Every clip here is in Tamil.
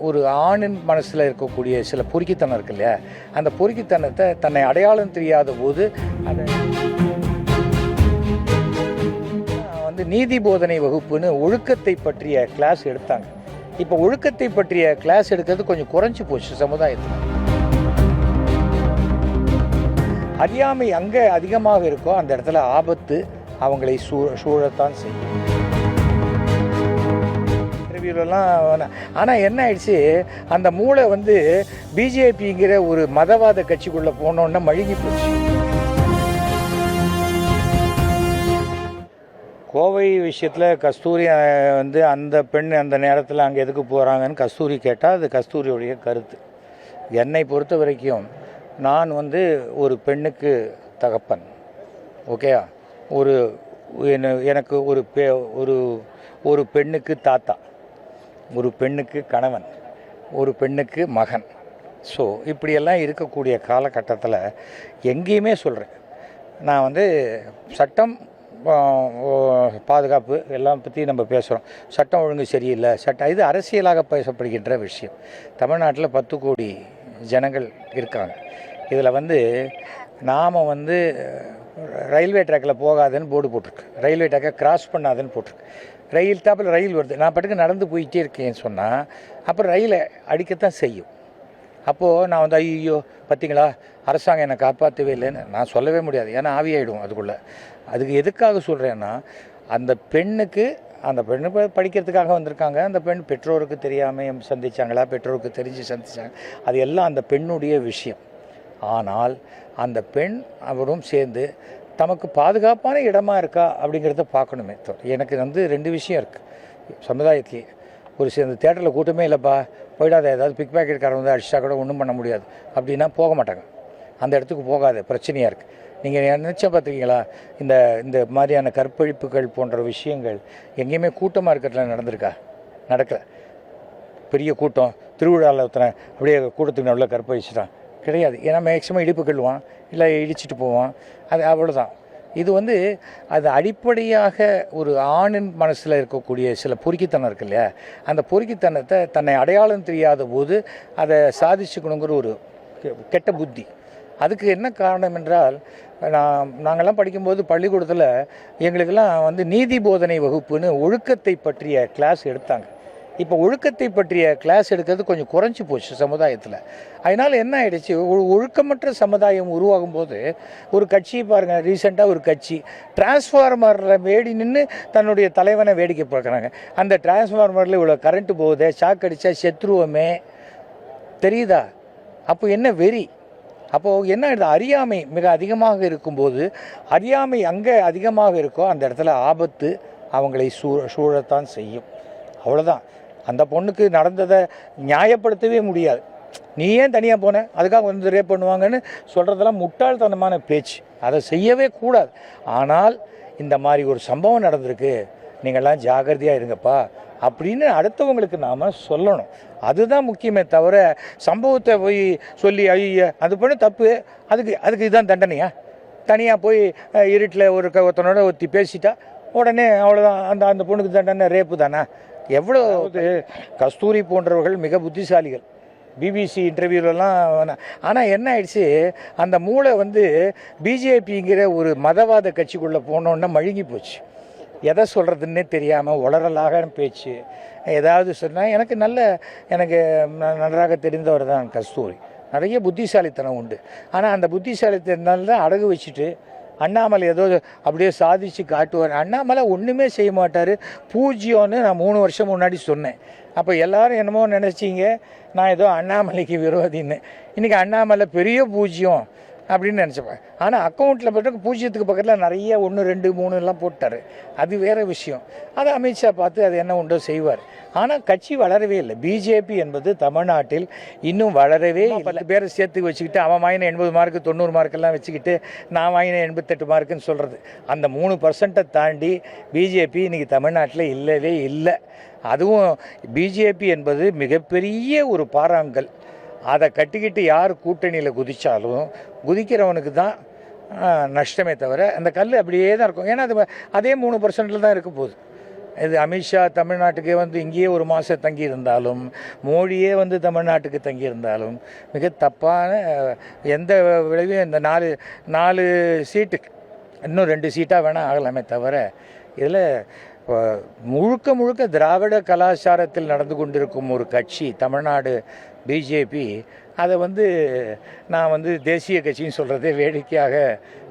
ஒரு ஆணின் மனசில் இருக்கக்கூடிய சில பொறுக்கித்தனம் இருக்கு இல்லையா அந்த பொறுக்கித்தனத்தை தன்னை அடையாளம் தெரியாத போது அதை வந்து நீதி போதனை வகுப்புன்னு ஒழுக்கத்தை பற்றிய கிளாஸ் எடுத்தாங்க. இப்போ ஒழுக்கத்தை பற்றிய கிளாஸ் எடுக்கிறது கொஞ்சம் குறைஞ்சி போச்சு சமுதாயத்தில். அறியாமை அங்கே அதிகமாக இருக்கோ அந்த இடத்துல ஆபத்து அவங்களை சூழ சூழத்தான் செய்யும். இன்டர்வியூலலாம் ஆனால் என்ன ஆயிடுச்சு? அந்த மூளை வந்து பிஜேபிங்கிற ஒரு மதவாத கட்சிக்குள்ளே போனோன்னா மழுகி போச்சு. கோவை விஷயத்தில் கஸ்தூரி வந்து அந்த பெண் அந்த நேரத்தில் அங்கே எதுக்கு போகிறாங்கன்னு கஸ்தூரி கேட்டால் அது கஸ்தூரியுடைய கருத்து. என்னை பொறுத்த வரைக்கும் நான் வந்து ஒரு பெண்ணுக்கு தகப்பன். ஓகேயா ஒரு என்ன- எனக்கு ஒரு பெ ஒரு ஒரு பெண்ணுக்கு தாத்தா. ஒரு பெண்ணுக்கு கணவன் ஒரு பெண்ணுக்கு மகன். ஸோ இப்படியெல்லாம் இருக்கக்கூடிய காலகட்டத்தில் எங்கேயுமே சொல்கிறேன் நான் வந்து சட்டம் பாதுகாப்பு எல்லாம் பற்றி நம்ம பேசுகிறோம் சட்டம் ஒழுங்கு சரியில்லை. சட்டம் இது அரசியலாக பேசப்படுகின்ற விஷயம். தமிழ்நாட்டில் பத்து கோடி ஜனங்கள் இருக்காங்க. இதில் வந்து நாம் வந்து ரயில்வே ட்ராக்கில் போகாதுன்னு போர்டு போட்டிருக்கு. ரயில்வே ட்ராக்கை கிராஸ் பண்ணாதுன்னு போட்டிருக்கு. ரயில் தாப்பில் ரயில் வருது. நான் பாட்டுக்கு நடந்து போயிட்டே இருக்கேன்னு சொன்னால் அப்புறம் ரயிலை அடிக்கத்தான் செய்யும். அப்போது நான் வந்து ஐயோ பார்த்தீங்களா அரசாங்கம் என்னை காப்பாற்றவே இல்லைன்னு நான் சொல்லவே முடியாது. ஏன்னா ஆவியாயிடும் அதுக்குள்ளே. அதுக்கு எதுக்காக சொல்கிறேன்னா அந்த பெண்ணுக்கு அந்த பெண்ணு படிக்கிறதுக்காக வந்திருக்காங்க. அந்த பெண் பெற்றோருக்கு தெரியாமல் சந்திச்சாங்களா? பெற்றோருக்கு தெரிஞ்சு சந்தித்தாங்க அது எல்லாம் அந்த பெண்ணுடைய விஷயம். ஆனால் அந்த பெண் அவரும் சேர்ந்து தமக்கு பாதுகாப்பான இடமா இருக்கா அப்படிங்கிறத பார்க்கணுமே எனக்கு வந்து ரெண்டு விஷயம் இருக்குது சமுதாயத்திலேயே ஒரு சில தேட்டரில் கூட்டமே இல்லைப்பா. போயிடாத ஏதாவது பிக் பேக்கெட்காரன் வந்து அடிச்சா கூட ஒன்றும் பண்ண முடியாது. அப்படின்னா போக மாட்டாங்க. அந்த இடத்துக்கு போகாத. பிரச்சனையாக இருக்குது நீங்கள் நினச்சா பார்த்துருக்கீங்களா? இந்த இந்த மாதிரியான கற்பழிப்புகள் போன்ற விஷயங்கள் எங்கேயுமே கூட்டமாக இருக்கிறதுல நடந்திருக்கா? நடக்கலை. பெரிய கூட்டம். திருவிழாவில் ஒருத்தனை அப்படியே கூட்டத்துக்கு நடுவில் கற்பழிச்சிட்டான். கிடையாது. ஏன்னா மேக்ஸிமம் இடிப்பு கிள்ளுவான். இல்லை இடிச்சிட்டு போவான். அது அவ்வளோதான் இது வந்து அது அடிப்படையாக ஒரு ஆணின் மனசில் இருக்கக்கூடிய சில பொறுக்கித்தனம் இருக்கு இல்லையா? அந்த பொறுக்கித்தனத்தை தன்னை அடையாளம் தெரியாத போது அதை சாதிச்சுக்கணுங்கிற ஒரு கெ- கெட்ட புத்தி. அதுக்கு என்ன காரணம் என்றால் நான் நாங்கள்லாம் படிக்கும்போது பள்ளிக்கூடத்தில் எங்களுக்கெல்லாம் வந்து நீதி போதனை வகுப்புன்னு ஒழுக்கத்தை பற்றிய கிளாஸ் எடுத்தாங்க. இப்போ ஒழுக்கத்தை பற்றிய கிளாஸ் எடுக்கிறது கொஞ்சம் குறைஞ்சி போச்சு சமுதாயத்தில். அதனால் என்ன ஆயிடுச்சு? ஒரு ஒழுக்கமற்ற சமுதாயம் உருவாகும் போது ஒரு கட்சி பாருங்கள் ரீசெண்டாக ஒரு கட்சி டிரான்ஸ்ஃபார்மரில் வேடி நின்று தன்னுடைய தலைவனை வேடிக்கை பார்க்குறாங்க. அந்த டிரான்ஸ்ஃபார்மரில் இவ்வளோ கரண்ட்டு போகுதே ஷாக் அடித்தா செத்துருவோமே. தெரியுதா? அப்போ என்ன வெறி? அப்போது என்ன ஆகிடுது அறியாமை மிக அதிகமாக இருக்கும்போது அறியாமை அங்கே அதிகமாக இருக்கோ அந்த இடத்துல ஆபத்து அவங்களை சூ சூழத்தான் செய்யும். அவ்வளோதான் அந்த பொண்ணுக்கு நடந்ததை நியாயப்படுத்தவே முடியாது. நீ ஏன் தனியாக போன? அதுக்காக வந்து ரேப் பண்ணுவாங்கன்னு சொல்கிறதெல்லாம் முட்டாள்தனமான பேச்சு. அதை செய்யவே கூடாது. ஆனால் இந்த மாதிரி ஒரு சம்பவம் நடந்திருக்கு. நீங்கள்லாம் ஜாகிரதையாக இருங்கப்பா அப்படின்னு அடுத்தவங்களுக்கு நாம் சொல்லணும். அதுதான் முக்கியமே தவிர சம்பவத்தை போய் சொல்லி ஐய அது பண்ண தப்பு. அதுக்கு அதுக்கு இதுதான் தண்டனையா? தனியாக போய் இருட்டில் ஒரு ஒருத்தனோட ஒருத்தி பேசிட்டா உடனே அவ்வளோதான் அந்த அந்த பொண்ணுக்கு தண்டனை ரேப்பு தானே? எவ்வளோ கஸ்தூரி போன்றவர்கள் மிக புத்திசாலிகள். பிபிசி இன்டர்வியூலலாம் ஆனால் என்ன ஆயிடுச்சு? அந்த மூளை வந்து பிஜேபிங்கிற ஒரு மதவாத கட்சிக்குள்ளே போனோன்னா மழுங்கி போச்சு. எதை சொல்கிறதுன்னே தெரியாமல் உளறலாக பேச்சு. ஏதாவது சொன்னால் எனக்கு நல்ல எனக்கு ந- நன்றாக தெரிந்தவர் தான் கஸ்தூரி. நிறைய புத்திசாலித்தனம் உண்டு. ஆனால் அந்த புத்திசாலித்தனால்தான் அடகு வச்சுட்டு அண்ணாமலை ஏதோ அப்படியே சாதிச்சு காட்டுவார். அண்ணாமலை ஒன்றுமே செய்ய மாட்டார். பூஜ்யம்னு நான் மூணு வருஷம் முன்னாடி சொன்னேன். அப்போ எல்லாரும் என்னமோ நினச்சிங்க நான் ஏதோ அண்ணாமலைக்கு விரோதின்னு. இன்றைக்கி அண்ணாமலை பெரிய பூஜ்யம் அப்படின்னு நினச்சப்பேன். ஆனால் அக்கௌண்ட்டில் போட்டு பூஜ்ஜியத்துக்கு பக்கத்தில் நிறைய ஒன்று ரெண்டு மூணு எல்லாம் போட்டார். அது வேறு விஷயம். அதை அமித்ஷா பார்த்து அது என்ன உண்டோ செய்வார். ஆனால் கட்சி வளரவே இல்லை. பிஜேபி என்பது தமிழ்நாட்டில் இன்னும் வளரவே. பத்து பேரை சேர்த்து வச்சுக்கிட்டு அவன் வாங்கின எண்பது மார்க்கு தொண்ணூறு மார்க்கெல்லாம் வச்சுக்கிட்டு நான் வாங்கின எண்பத்தெட்டு மார்க்குன்னு சொல்கிறது அந்த மூணு பர்சன்ட்டை தாண்டி பிஜேபி இன்றைக்கி தமிழ்நாட்டில் இல்லவே இல்லை. அதுவும் பிஜேபி என்பது மிகப்பெரிய ஒரு பாறாங்கல் அதை கட்டிக்கிட்டு யார் கூட்டணியில் குதித்தாலும் குதிக்கிறவனுக்கு தான் நஷ்டமே தவிர அந்த கல் அப்படியே தான் இருக்கும். ஏன்னா அது அதே மூணு பர்சன்டில் தான் இருக்க போகுது. இது அமித்ஷா தமிழ்நாட்டுக்கே வந்து இங்கேயே ஒரு மாதம் தங்கியிருந்தாலும் மோடியே வந்து தமிழ்நாட்டுக்கு தங்கியிருந்தாலும் மிக தப்பான எந்த விளைவையும் இந்த நாலு நாலு சீட்டு இன்னும் ரெண்டு சீட்டாக வேணால் ஆகலாமே தவிர இதில் முழுக்க முழுக்க திராவிட கலாச்சாரத்தில் நடந்து கொண்டிருக்கும் ஒரு கட்சி தமிழ்நாடு பிஜேபி அதை வந்து நான் வந்து தேசிய கட்சின்னு சொல்கிறதே வேடிக்கையாக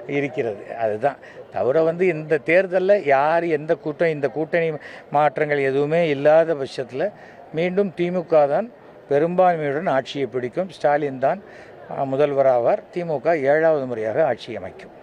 இருக்கிறது. அதுதான். தவிர வந்து இந்த தேர்தலில் யார் எந்த கூட்டம் இந்த கூட்டணி மாற்றங்கள் எதுவுமே இல்லாத பட்சத்தில் மீண்டும் திமுக தான் பெரும்பான்மையுடன் ஆட்சியை பிடிக்கும். ஸ்டாலின் தான் முதல்வராவார். திமுக ஏழாவது முறையாக ஆட்சி அமைக்கும்.